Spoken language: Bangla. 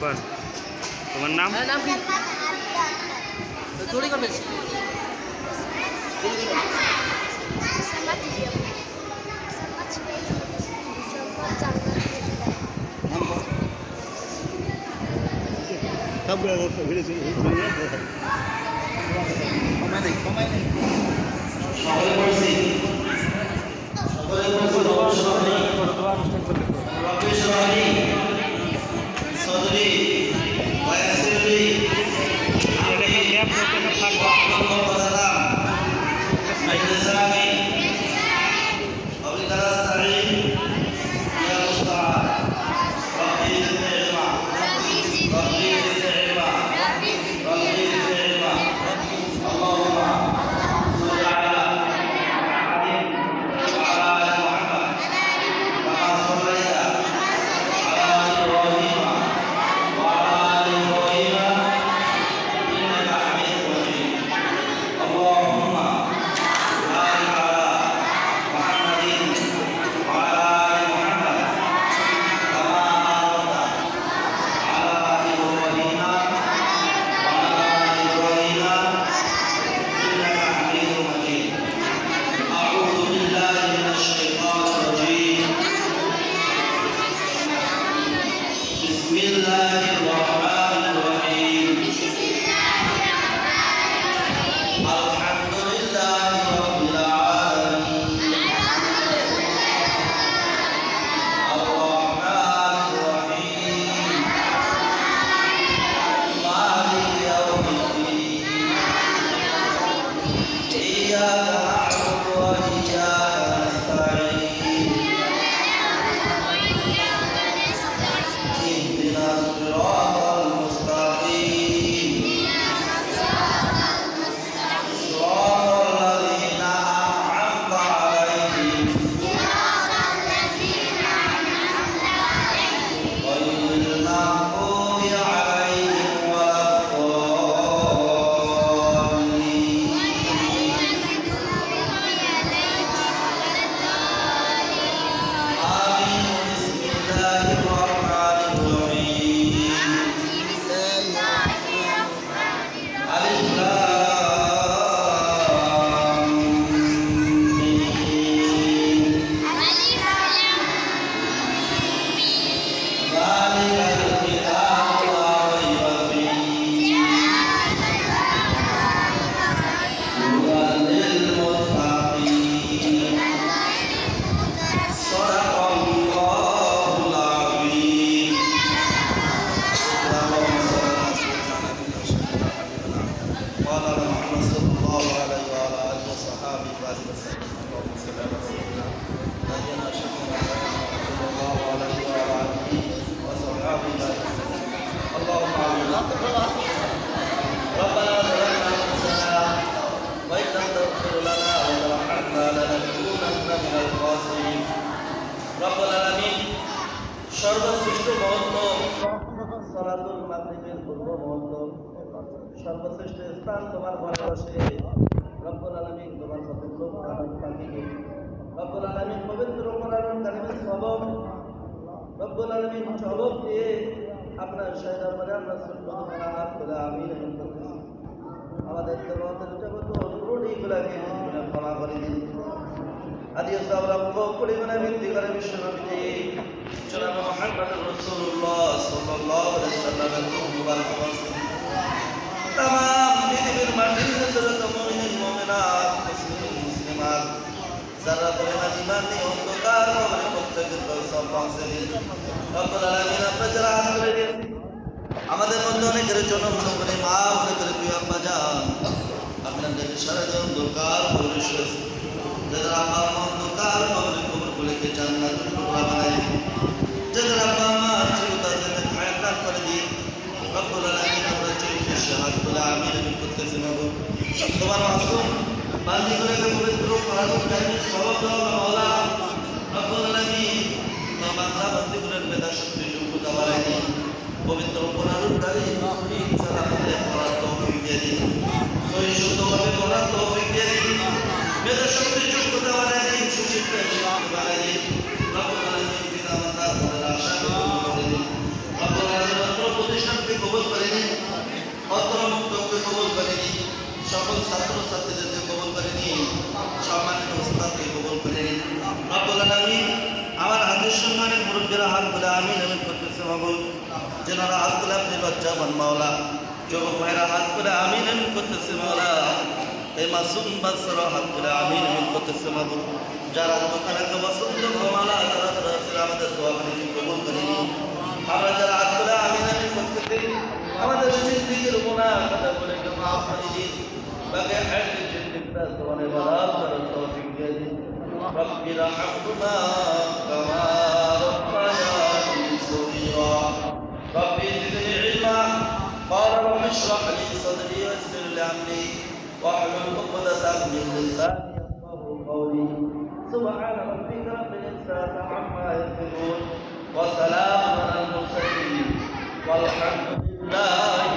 বল তোমার নাম? হ্যাঁ নাম কি? চুরি করবে সবগুলো ভিডিও কমাই নেই কমাই নেই وصحبه وسلم اللهم امين ربنا ظلمنا انفسنا وان لم تغفر لنا وترحمنا لنكونن من الخاسرين رب العالمين সর্বশ্রেষ্ঠ মহত্ব সলাতুল মাগরিবের পূর্ব মহত্ব সর্বশ্রেষ্ঠ স্থান তোমার ভালোবাসে রব্বুল আলামিন তোমার পবিত্র কোরআন পাখিকে রব্বুল আলামিন পবিত্র কোরআন কারিমের সবক রব্বুল আলামিন সবক দিয়ে আপনার শাহিদার পরে আমরা করে আমি আমাদের ক্ষমা করে দিন। আদি সব লক্ষ পরিমাণে বৃদ্ধি করে বিশ্বনবীজি জনাব মুহাম্মদ রাসূলুল্লাহ সাল্লাল্লাহু আলাইহি সাল্লামের মুবারক বর্ষে তামাম পৃথিবীর মাটির যত মুমিন মুমিনাত অন্ধকার আমাদের মধ্যে অনেকের জন্য মনে করে মা অনেকের প্রিয় আম্মা যান আপনাদের সারা অন্ধকার কবরে শুয়েছে যাদের আব্বা আম্মা অন্ধকার কবরে কবর গুলিকে জান্নাতের টুকরা বানাই যাদের আব্বা আম্মা চিরতা যাদের হায়াত করে দিন রব্বুল আলামিন আমরা চোখে হাত তুলে আমিন আমিন করতেছি মাগো তোমার মাসুম, বান্দি করে পবিত্র কোরআন কারিমের সবক দাও মাওলা আল্লাহ বান্দিগুলোর মেধা শক্তি যোগ্যতা বাড়াই দিন পবিত্র কোরআনুল কারিম আপনি ইনশাআল্লাহ করার তৌফিক দিয়ে দিন। সহি শুদ্ধভাবে করার তৌফিক দিয়ে কবল করেনি অন্তরমুক্তকে সম্মানিত মুরব্বীরা হাত তুলে আমি নামিন করতেছে বাবু যেনারা হাত তুলে আপনি লজ্জাবান মাওলা যুবক ভাইরা হাত তুলে আমি নামিন করতেছে মাওলা এই মাসুম বাচ্চার হাত তুলে আমি নামিন করতেছে বাবু যারা দোকানে পছন্দ মাওলা তারা তারা ছিল আমাদের দোয়া করে দিন, কবুল করে নিন আমরা যারা হাত তুলে আমি নামিন করতেছি আমাদের জিন্দিগির গুনাহ কথা বলে কেউ মাফ করে দিন বাকি হায়াতের জিন্দিগিটা তোমার বরাবর করার তৌফিক দিয়ে দিন رب ارحمهما واحلل عقدة من لساني يفقه قولي. سبحان ربك رب العزة عما يصفون. وسلام على المرسلين. والحمد لله